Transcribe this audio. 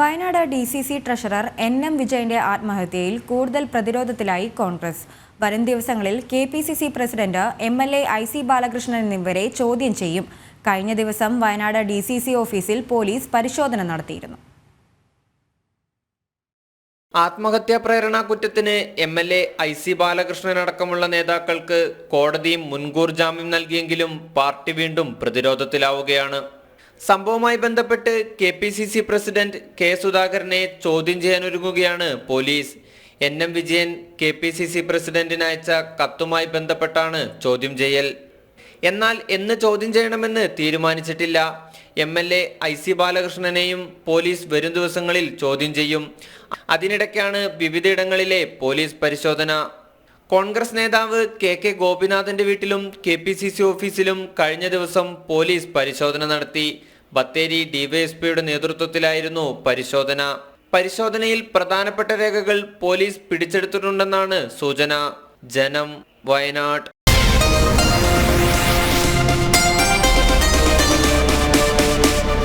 Wayanad D C C treasurer N M വിജയന്റെ ആത്മഹത്യയിൽ കൂടുതൽ പ്രതിരോധത്തിലായി കോൺഗ്രസ്. വരും ദിവസങ്ങളിൽ K P C C president M L A I C Balakrishnan എന്നിവരെ ചോദ്യം ചെയ്യും. കഴിഞ്ഞ ദിവസം വയനാട് ഡി സി സി ഓഫീസിൽ പോലീസ് പരിശോധന നടത്തിയിരുന്നു. ആത്മഹത്യാ പ്രേരണ കുറ്റത്തിന് M L A I C Balakrishnan അടക്കമുള്ള നേതാക്കൾക്ക് കോടതിയും മുൻകൂർ ജാമ്യം നൽകിയെങ്കിലും പാർട്ടി വീണ്ടും പ്രതിരോധത്തിലാവുകയാണ്. സംഭവവുമായി ബന്ധപ്പെട്ട് K P C C president K സുധാകരനെ ചോദ്യം ചെയ്യാനൊരുങ്ങുകയാണ് police. N M Vijayan K P C C പ്രസിഡന്റിന് അയച്ച കത്തുമായി ബന്ധപ്പെട്ടാണ് ചോദ്യം ചെയ്യൽ. എന്നാൽ എന്ന് ചോദ്യം ചെയ്യണമെന്ന് തീരുമാനിച്ചിട്ടില്ല. M L A I C ബാലകൃഷ്ണനെയും police വരും ദിവസങ്ങളിൽ ചോദ്യം ചെയ്യും. അതിനിടയ്ക്കാണ് വിവിധയിടങ്ങളിലെ പോലീസ് പരിശോധന. കോൺഗ്രസ് നേതാവ് കെ കെ ഗോപിനാഥന്റെ വീട്ടിലും കെ പി സി സി ഓഫീസിലും കഴിഞ്ഞ ദിവസം പോലീസ് പരിശോധന നടത്തി. ബത്തേരി ഡിവൈഎസ്പിയുടെ നേതൃത്വത്തിലായിരുന്നു പരിശോധന. പരിശോധനയിൽ പ്രധാനപ്പെട്ട രേഖകൾ പോലീസ് പിടിച്ചെടുത്തിട്ടുണ്ടെന്നാണ് സൂചന. ജനം വയനാട്.